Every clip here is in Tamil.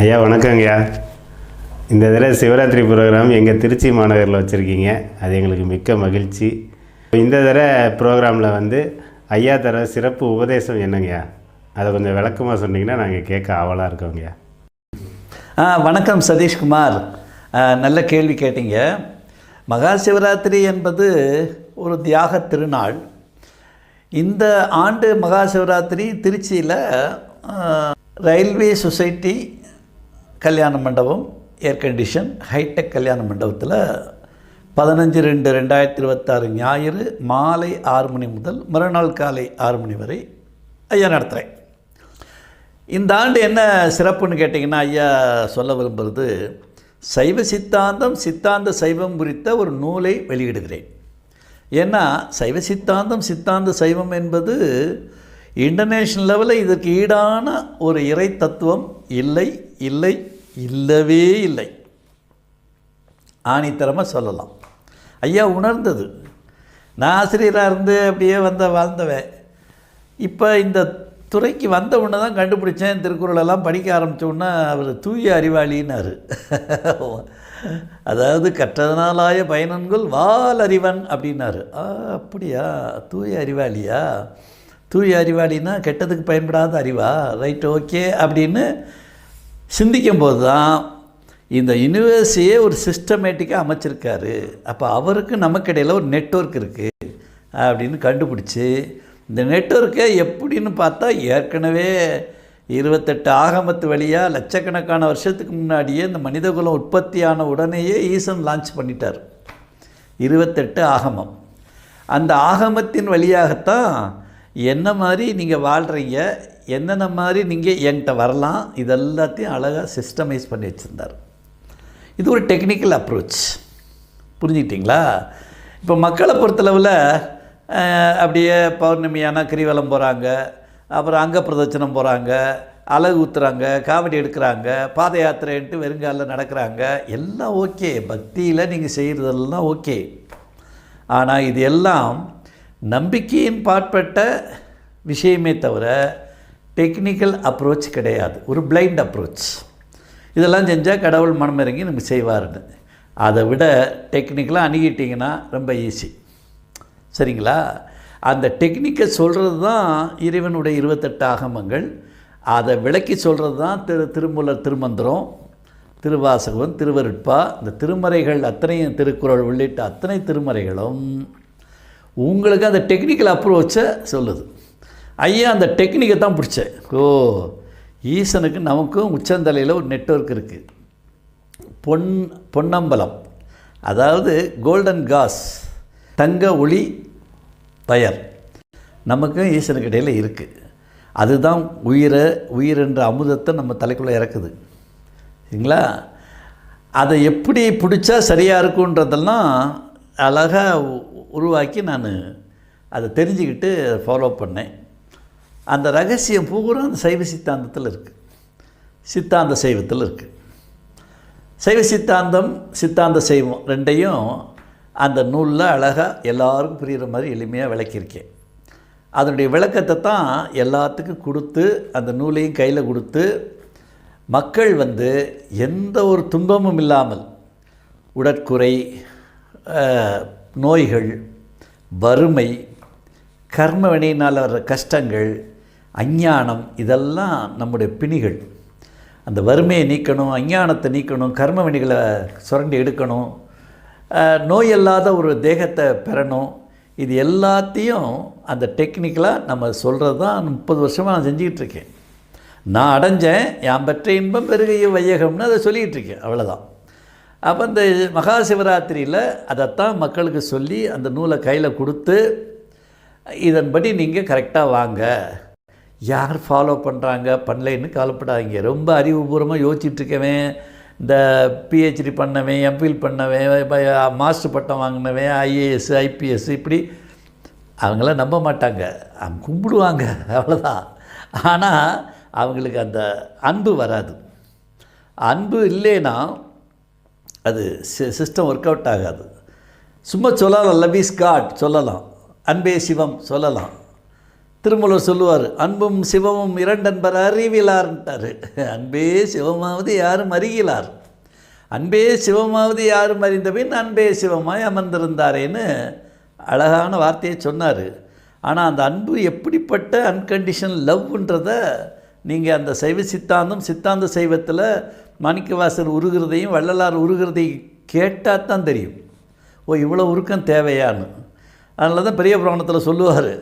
ஐயா வணக்கங்கய்யா. இந்த தடவை சிவராத்திரி ப்ரோக்ராம் எங்கள் திருச்சி மாநகரில் வச்சுருக்கீங்க. அது எங்களுக்கு மிக்க மகிழ்ச்சி. இந்த தடவை ப்ரோக்ராமில் வந்து ஐயா தர சிறப்பு உபதேசம் என்னங்கய்யா? அதை கொஞ்சம் விளக்கமாக சொன்னீங்கன்னா நாங்கள் கேட்க ஆவலாக இருக்கோங்கய்யா. ஆ வணக்கம் சதீஷ்குமார். நல்ல கேள்வி கேட்டீங்க. மகா சிவராத்திரி என்பது ஒரு தியாக திருநாள். இந்த ஆண்டு மகா சிவராத்திரி திருச்சியில் ரயில்வே சொசைட்டி கல்யாண மண்டபம் ஏர் கண்டிஷன் ஹைடெக் கல்யாண மண்டபத்தில் பதினஞ்சு ரெண்டு ரெண்டாயிரத்தி இருபத்தாறு ஞாயிறு மாலை ஆறு மணி முதல் மறுநாள் காலை ஆறு மணி வரை ஐயா நடத்துகிறேன் இந்த ஆண்டு என்ன சிறப்புன்னு கேட்டிங்கன்னா ஐயா சொல்ல விரும்புகிறது சைவ சித்தாந்தம் சித்தாந்த சைவம் குறித்த ஒரு நூலை வெளியிடுகிறேன். ஏன்னா சைவ சித்தாந்தம் சித்தாந்த சைவம் என்பது இன்டர்நேஷ்னல் லெவலில் இதற்கு ஈடான ஒரு இறை தத்துவம் இல்லை இல்லை இல்லவே இல்லை. ஆணித்தரமாக சொல்லலாம். ஐயா உணர்ந்தது. நான் ஆசிரியராக இருந்து அப்படியே வந்த வாழ்ந்தவன். இப்போ இந்த துறைக்கு வந்த உடனே தான் கண்டுபிடிச்சேன். திருக்குறளெல்லாம் படிக்க ஆரம்பித்தோன்னா அவர் தூய அறிவாளின்னாரு அதாவது கற்றதனாலாய பயனன்கள் வால் அறிவன் அப்படின்னாரு. ஆ அப்படியா? தூய அறிவாளியா? தூய அறிவாளின்னா கெட்டதுக்கு பயன்படாத அறிவா? ரைட் ஓகே அப்படின்னு சிந்திக்கும் போது தான் இந்த யூனிவர்ஸையே ஒரு சிஸ்டமேட்டிக்காக அமைச்சிருக்காரு. அப்போ அவருக்கு நமக்கு இடையில் ஒரு நெட்வொர்க் இருக்குது அப்படின்னு கண்டுபிடிச்சி இந்த நெட்ஒர்க்கை எப்படின்னு பார்த்தா ஏற்கனவே இருபத்தெட்டு ஆகமத்து வழியாக லட்சக்கணக்கான வருஷத்துக்கு முன்னாடியே இந்த மனிதகுலம் உற்பத்தியான உடனேயே ஈசன் லான்ச் பண்ணிட்டார். இருபத்தெட்டு ஆகமம். அந்த ஆகமத்தின் வழியாகத்தான் என்ன மாதிரி நீங்கள் வாழ்கிறீங்க என்னென்ன மாதிரி நீங்கள் என்கிட்ட வரலாம் இதெல்லாத்தையும் அழகாக சிஸ்டமைஸ் பண்ணி வச்சுருந்தார். இது ஒரு டெக்னிக்கல் அப்ரோச் புரிஞ்சுக்கிட்டிங்களா? இப்போ மக்களை பொறுத்தளவில் அப்படியே பௌர்ணமியானா கிரிவலம் போகிறாங்க அப்புறம் அங்க பிரதட்சணம் போகிறாங்க அழகு ஊற்றுறாங்க காவடி எடுக்கிறாங்க பாத யாத்திரைன்ட்டு வெறுங்காலில் நடக்கிறாங்க எல்லாம் ஓகே பக்தியில் நீங்கள் செய்கிறதெல்லாம் ஓகே ஆனால் இது எல்லாம் நம்பிக்கையின் பாற்பட்ட விஷயமே தவிர டெக்னிக்கல் அப்ரோச் கிடையாது. ஒரு பிளைண்ட் அப்ரோச் இதெல்லாம் செஞ்சால் கடவுள் மனம் இறங்கி நமக்கு செய்வாருன்னு. அதை விட டெக்னிக்கலாக அணுகிட்டிங்கன்னா ரொம்ப ஈஸி சரிங்களா? அந்த டெக்னிக்கை சொல்கிறது தான் இறைவனுடைய இருபத்தெட்டு ஆகமங்கள். அதை விளக்கி சொல்கிறது தான் திரு திருமூலர் திருமந்திரம் திருவாசகம் திருவருட்பா. இந்த திருமறைகள் அத்தனையும் திருக்குறள் உள்ளிட்ட அத்தனை திருமறைகளும் உங்களுக்கு அந்த டெக்னிக்கல் அப்ரோச்சை சொல்லுது. ஐயா அந்த டெக்னிக்கை தான் பிடிச்சேன் ஓ ஈசனுக்கு நமக்கும் உச்சந்தலையில் ஒரு நெட்ஒர்க் இருக்குது பொன் பொன்னம்பலம். அதாவது கோல்டன் காஸ் தங்க ஒளி பயர். நமக்கும் ஈசனுக்கு இடையில் இருக்குது அதுதான் உயிரை உயிர் என்ற அமுதத்தை நம்ம தலைக்குள்ளே இறக்குது. சரிங்களா? அதை எப்படி பிடிச்சா சரியாக இருக்குன்றதெல்லாம் அழகாக உருவாக்கி நான் அதை தெரிஞ்சுக்கிட்டு ஃபாலோ பண்ணேன். அந்த ரகசியம் பூரா அந்த சைவ சித்தாந்தத்தில் இருக்குது சித்தாந்த சைவத்தில் இருக்குது சைவ சித்தாந்தம் சித்தாந்த சைவம் ரெண்டையும் அந்த நூலில் அழகாக எல்லாருக்கும் புரிகிற மாதிரி எளிமையாக விளக்கியிருக்கேன். அதனுடைய விளக்கத்தை தான் எல்லாத்துக்கும் கொடுத்து அந்த நூலையும் கையில் கொடுத்து மக்கள் வந்து எந்த ஒரு துன்பமும் இல்லாமல் உடற்குறை நோய்கள் வறுமை கர்ம வினையினால் வர்ற கஷ்டங்கள் அஞ்ஞானம் இதெல்லாம் நம்முடைய பிணிகள். அந்த வறுமையை நீக்கணும் அஞ்ஞானத்தை நீக்கணும் கர்ம வினைகளை சுரண்டி எடுக்கணும். நோய் இல்லாத ஒரு தேகத்தை பெறணும். இது எல்லாத்தையும் அந்த டெக்னிக்கலாக நம்ம சொல்கிறது தான் முப்பது வருஷமாக நான் செஞ்சுக்கிட்டு இருக்கேன். நான் அடைஞ்சேன் யான் பெற்ற இன்பம் பெருகைய வையகம்னு அதை சொல்லிகிட்டு இருக்கேன். அவ்வளோதான் அப்போ இந்த மகா சிவராத்திரியில் அதைத்தான் மக்களுக்கு சொல்லி அந்த நூலை கையில் கொடுத்து இதன்படி நீங்கள் கரெக்டாக வாங்க. யார் ஃபாலோ பண்ணுறாங்க பண்ணலைன்னு கவலைப்படாதீங்க. ரொம்ப அறிவுபூர்வமாக யோசிச்சிட்டுருக்கவன் இந்த பிஹெச்டி பண்ணவன் எம்ஃபில் பண்ணவன் மாஸ்டர் பட்டம் வாங்கினவன் ஐஏஎஸ் ஐபிஎஸ் இப்படி அவங்களாம் நம்ப மாட்டாங்க. அவங்க கும்பிடுவாங்க. அவ்வளோதான் ஆனால் அவங்களுக்கு அந்த அன்பு வராது. அன்பு இல்லைன்னா அது சிஸ்டம் ஒர்க் அவுட் ஆகாது. சும்மா சொல்லலாம் லவ் இஸ் காட் சொல்லலாம். அன்பே சிவம் சொல்லலாம். திருமலர் சொல்லுவார் அன்பும் சிவமும் இரண்டன்பர் அறிவிலார்ன்ட்டார். அன்பே சிவமாவது யாரும் அறிகிலார். அன்பே சிவமாவது யாரும் அறிந்தபின் அன்பே சிவமாய் அமர்ந்திருந்தாரேன்னு அழகான வார்த்தையை சொன்னார். ஆனால் அந்த அன்பு எப்படிப்பட்ட அன்கண்டிஷன் லவ்ன்றதை நீங்கள் அந்த சைவ சித்தாந்தம் சித்தாந்த சைவத்தில் மாணிக்கவாசர் உருகிறதையும் வள்ளலார் உருகிறதையும் கேட்டால் தான் தெரியும். ஓ இவ்வளோ உருக்கம் தேவையான்னு. அதனால தான் பெரிய புராணத்தில் சொல்லுவார்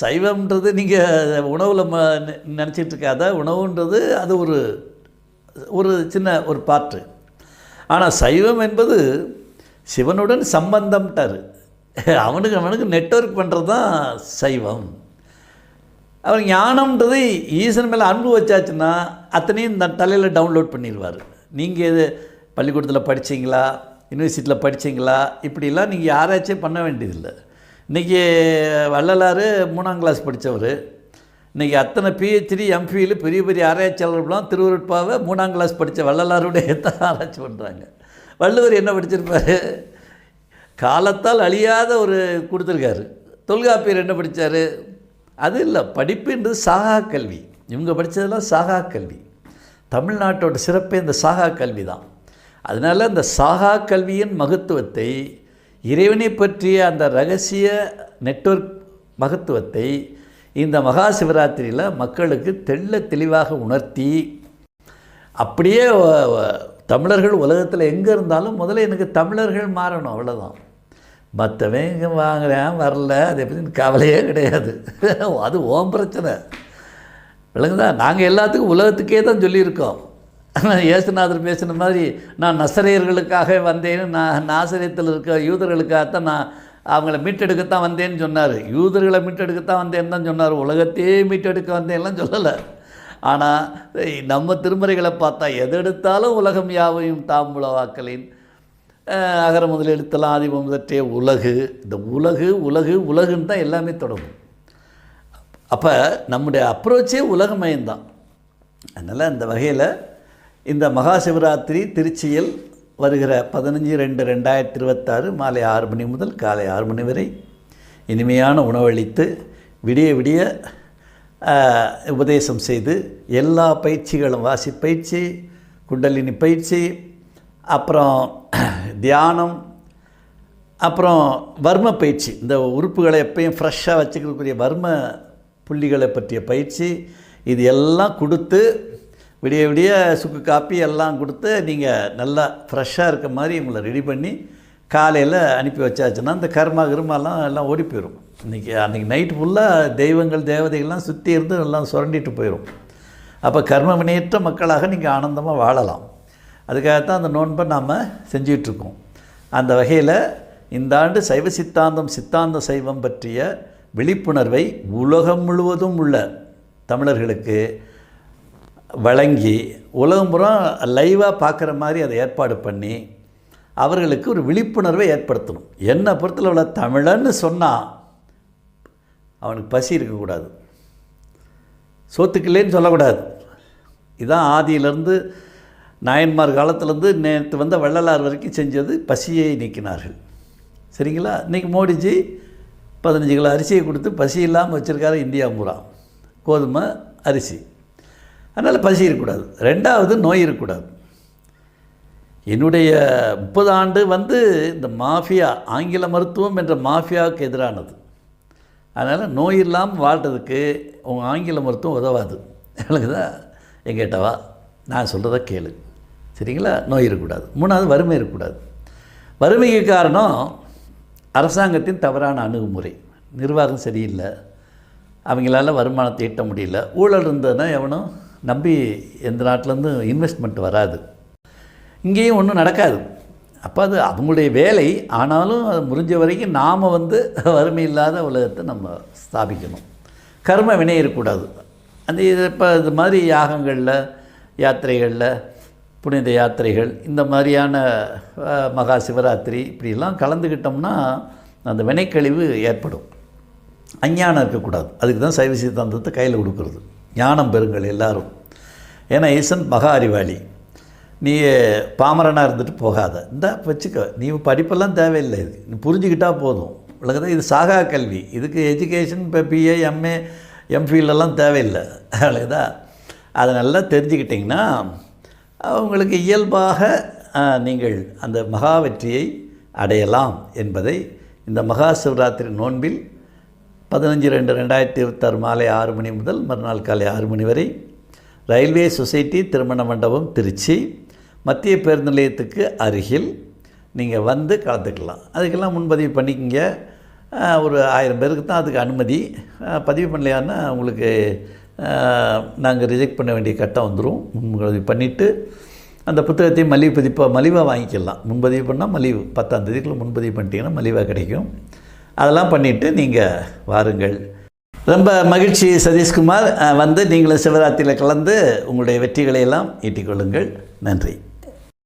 சைவம்ன்றது நீங்கள் உணவில் ம நினச்சிட்டு இருக்காத உணவுன்றது அது ஒரு ஒரு சின்ன ஒரு பாட்டு. ஆனால் சைவம் என்பது சிவனுடன் சம்பந்தம்ட்டார். அவனுக்கு அவனுக்கு நெட்வொர்க் பண்ணுறது தான் சைவம். அவர் ஞானம்ன்றது ஈசன் மேலே அன்பு வச்சாச்சுன்னா அத்தனையும் இந்த தலையில் டவுன்லோட் பண்ணிடுவார் நீங்கள் எது பள்ளிக்கூடத்தில் படிச்சீங்களா? யூனிவர்சிட்டியில் படிச்சீங்களா? இப்படிலாம் நீங்கள் யாராச்சும் பண்ண வேண்டியதில்லை. இன்றைக்கி வள்ளலார் மூணாம் கிளாஸ் படித்தவர் இன்றைக்கி அத்தனை பிஹெச்டி எம்ஃபியில் பெரிய பெரிய ஆராய்ச்சியாளர்கள்லாம் திருவருட்பாவை மூணாம் கிளாஸ் படித்த வள்ளலாருடைய தான் ஆராய்ச்சி பண்ணுறாங்க வள்ளுவர் என்ன படிச்சிருப்பாரு? காலத்தால் அழியாத ஒரு கொடுத்துருக்காரு. தொல்காப்பியர் என்ன படித்தார் அது இல்லை படிப்புன்றது சாகா கல்வி. இவங்க படித்ததெல்லாம் சாகா கல்வி. தமிழ்நாட்டோட சிறப்பே இந்த சாகா கல்வி தான். அதனால் அந்த சாகா கல்வியின் மகத்துவத்தை இறைவனை பற்றிய அந்த ரகசிய நெட்வொர்க் மகத்துவத்தை இந்த மகா சிவராத்திரியில் மக்களுக்கு தெள்ள தெளிவாக உணர்த்தி அப்படியே தமிழர்கள் உலகத்தில் எங்கே இருந்தாலும் முதல்ல எனக்கு தமிழர்கள் மாறணும் அவ்வளோதான் மற்றவன் இங்கே வாங்குறேன் வரல அதை எப்படி கவலையே கிடையாது. அது ஓம் பிரச்சனை. விளங்குதா? நாங்கள் எல்லாத்துக்கும் உலகத்துக்கே தான் சொல்லியிருக்கோம். இயேசுநாதர் பேசின மாதிரி நான் நசரையர்களுக்காக வந்தேன்னு நான் நாசரியத்தில் இருக்க யூதர்களுக்காகத்தான் நான் அவங்கள மீட்டெடுக்கத்தான் வந்தேன்னு சொன்னார். யூதர்களை மீட்டெடுக்கத்தான் வந்தேன்னு தான் சொன்னார். உலகத்தையே மீட்டெடுக்க வந்தேன்லாம் சொல்லலை. ஆனால் நம்ம திருமறைகளை பார்த்தா எது எடுத்தாலும் உலகம் யாவையும் தாம்புல வாக்களின் அகர முதல் எழுத்தெல்லாம் ஆதிபம் முதற்றே உலகு. இந்த உலகு உலகு உலகுன்னு தான் எல்லாமே தொடங்கும். அப்போ நம்முடைய அப்ரோச்சே உலகமயம்தான் அதனால் அந்த வகையில் இந்த மகா சிவராத்திரி திருச்சியில் வருகிற பதினஞ்சு ரெண்டு ரெண்டாயிரத்தி இருபத்தாறு மாலை ஆறு மணி முதல் காலை ஆறு மணி வரை இனிமையான உணவளித்து விடிய விடிய உபதேசம் செய்து எல்லா பயிற்சிகளும் வாசி பயிற்சி குண்டலினி பயிற்சி அப்புறம் தியானம் அப்புறம் வர்ம பயிற்சி. இந்த உறுப்புகளை எப்பயும் ஃப்ரெஷ்ஷாக வச்சுக்கக்கூடிய வர்ம புள்ளிகளை பற்றிய பயிற்சி. இது எல்லாம் கொடுத்து விடிய விடிய சுக்கு காப்பி எல்லாம் கொடுத்து நீங்கள் நல்லா ஃப்ரெஷ்ஷாக இருக்க மாதிரி உங்களை ரெடி பண்ணி காலையில் அனுப்பி வச்சாச்சுன்னா இந்த கர்மா கிருமாலாம் எல்லாம் ஓடி போயிடும் இன்றைக்கி அன்றைக்கி நைட்டு ஃபுல்லாக தெய்வங்கள் தேவதைகள்லாம் சுற்றி இருந்து எல்லாம் சுரண்டிட்டு போயிடும் அப்போ கர்ம வினையற்ற மக்களாக நீங்கள் ஆனந்தமாக வாழலாம். அதுக்காகத்தான் அந்த நோன்பை நாம் செஞ்சிகிட்ருக்கோம். அந்த வகையில் இந்த ஆண்டு சைவ சித்தாந்தம் சித்தாந்த சைவம் பற்றிய விழிப்புணர்வை உலகம் முழுவதும் உள்ள தமிழர்களுக்கு வழங்கி உலகம் புறம் லைவாக பார்க்குற மாதிரி அதை ஏற்பாடு பண்ணி அவர்களுக்கு ஒரு விழிப்புணர்வை ஏற்படுத்தணும். என்னை பொறுத்தல உள்ள தமிழன்னு சொன்னால் அவனுக்கு பசி இருக்கக்கூடாது. சோத்துக்கில்லேன்னு சொல்லக்கூடாது. இதான் ஆதியிலேருந்து நாயன்மார் காலத்துலேருந்து நேற்று வந்த வள்ளலார் வரைக்கும் செஞ்சது பசியை நீக்கினார்கள். சரிங்களா? இன்றைக்கி மோடிஜி பதினஞ்சு கிலோ அரிசியை கொடுத்து பசி இல்லாமல் வச்சுருக்காரு இந்தியா பூரா. கோதுமை அரிசி. அதனால் பசி இருக்கக்கூடாது. ரெண்டாவது நோய் இருக்கக்கூடாது. என்னுடைய முப்பது ஆண்டு வந்து இந்த மாஃபியா ஆங்கில மருத்துவம் என்ற மாஃபியாவுக்கு எதிரானது. அதனால் நோய் இல்லாமல் வாழ்கிறதுக்கு உங்கள் ஆங்கில மருத்துவம் உதவாது. எனக்குதா தான் எங்கிட்டவா நான் சொல்கிறத கேளு. சரிங்களா? நோய் இருக்கக்கூடாது. மூணாவது வறுமை இருக்கக்கூடாது. வறுமைக்கு காரணம் அரசாங்கத்தின் தவறான அணுகுமுறை. நிர்வாகம் சரியில்லை. அவங்களால வருமானத்தை ஈட்ட முடியல. ஊழல் இருந்ததுன்னா எவனும் நம்பி எந்த நாட்டிலேருந்து இன்வெஸ்ட்மெண்ட் வராது. இங்கேயும் ஒன்றும் நடக்காது. அப்போ அது அவங்களுடைய வேலை. ஆனாலும் அது முடிஞ்ச வரைக்கும் நாம் வந்து வறுமை இல்லாத உலகத்தை நம்ம ஸ்தாபிக்கணும். கர்ம வினை இருக்கக்கூடாது. அந்த இது இப்போ இது மாதிரி யாகங்களில் யாத்திரைகளில் புனித யாத்திரைகள் இந்த மாதிரியான மகா சிவராத்திரி இப்படிலாம் கலந்துக்கிட்டோம்னா அந்த வினைக்கழிவு ஏற்படும். அஞ்ஞானம் இருக்கக்கூடாது. அதுக்கு தான் சைவ சித்தாந்தத்தை கையில் கொடுக்குறது. ஞானம் பெறுங்கள் எல்லாரும். ஏன்னா ஈசன் மகா அறிவாளி. நீ பாமரனாக இருந்துட்டு போகாத. இந்த வச்சுக்க. நீ படிப்பெல்லாம் தேவையில்லை இது. நீ புரிஞ்சுக்கிட்டால் போதும். உலகத்தில் இது சாகா கல்வி. இதுக்கு எஜுகேஷன் இப்போ பிஏ எம்ஏ எம்ஃபிலெல்லாம் தேவையில்லை. அவ்வளோதா அதை நல்லா தெரிஞ்சுக்கிட்டிங்கன்னா உங்களுக்கு இயல்பாக நீங்கள் அந்த மகா வெற்றியை அடையலாம் என்பதை இந்த மகா சிவராத்திரி நோன்பில் பதினஞ்சு ரெண்டு ரெண்டாயிரத்தி இருபத்தாறு மாலை ஆறு மணி முதல் மறுநாள் காலை ஆறு மணி வரை ரயில்வே சொசைட்டி திருமண மண்டபம் திருச்சி மத்திய பேருந்து நிலையத்துக்கு அருகில் நீங்கள் வந்து கலந்துக்கலாம். அதுக்கெல்லாம் முன்பதிவு பண்ணிக்கங்க. ஒரு ஆயிரம் பேருக்கு தான் அதுக்கு அனுமதி. பதிவு பண்ணலையான்னா உங்களுக்கு நாங்கள் ரிஜெக்ட் பண்ண வேண்டிய கட்டம் வந்துடும் முன்பதிவு பண்ணிவிட்டு அந்த புத்தகத்தை மலிவு பதிப்பாக மலிவாக வாங்கிக்கலாம். முன்பதிவு பண்ணால் மலிவு. பத்தாம் தேதிக்குள்ளே முன்பதிவு பண்ணிட்டீங்கன்னா மலிவாக கிடைக்கும். அதெல்லாம் பண்ணிவிட்டு நீங்கள் வாருங்கள். ரொம்ப மகிழ்ச்சி சதீஷ்குமார். வந்து நீங்களும் சிவராத்திரியில் கலந்து உங்களுடைய வெற்றிகளை எல்லாம் ஈட்டிக்கொள்ளுங்கள். நன்றி.